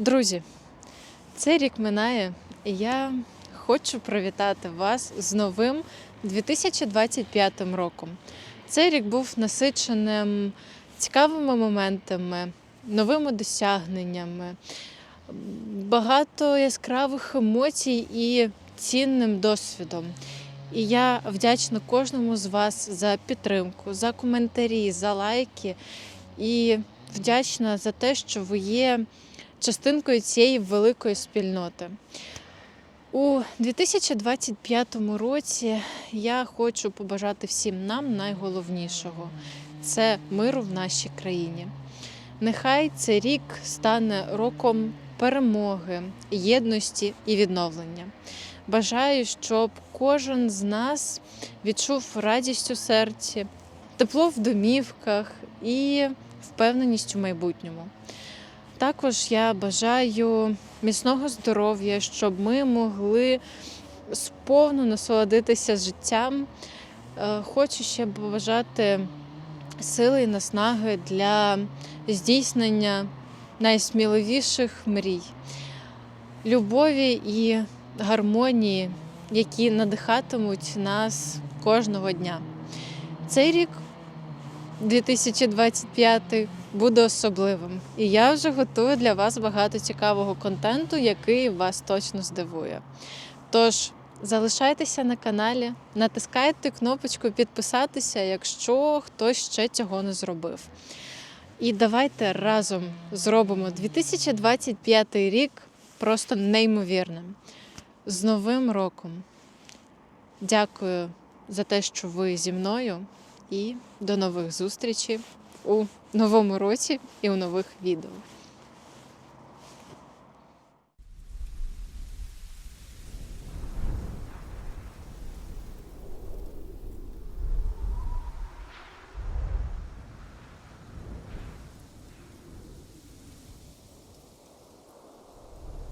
Друзі, цей рік минає, і я хочу привітати вас з новим 2025 роком. Цей рік був насиченим цікавими моментами, новими досягненнями, багато яскравих емоцій і цінним досвідом. І я вдячна кожному з вас за підтримку, за коментарі, за лайки. І вдячна за те, що ви є частинкою цієї великої спільноти. У 2025 році я хочу побажати всім нам найголовнішого це миру в нашій країні. Нехай цей рік стане роком перемоги, єдності і відновлення. Бажаю, щоб кожен з нас відчув радість у серці, тепло в домівках і впевненість у майбутньому. Також я бажаю міцного здоров'я, щоб ми могли сповну насолодитися життям. Е, Хочу ще побажати сили і наснаги для здійснення найсміливіших мрій, любові і гармонії, які надихатимуть нас кожного дня. Цей рік 2025 буде особливим. І я вже готую для вас багато цікавого контенту, який вас точно здивує. Тож залишайтеся на каналі, натискайте кнопочку підписатися, якщо хтось ще цього не зробив. І давайте разом зробимо 2025 рік просто неймовірним. З Новим роком! Дякую за те, що ви зі мною, і до нових зустрічей у новому році і у нових відео.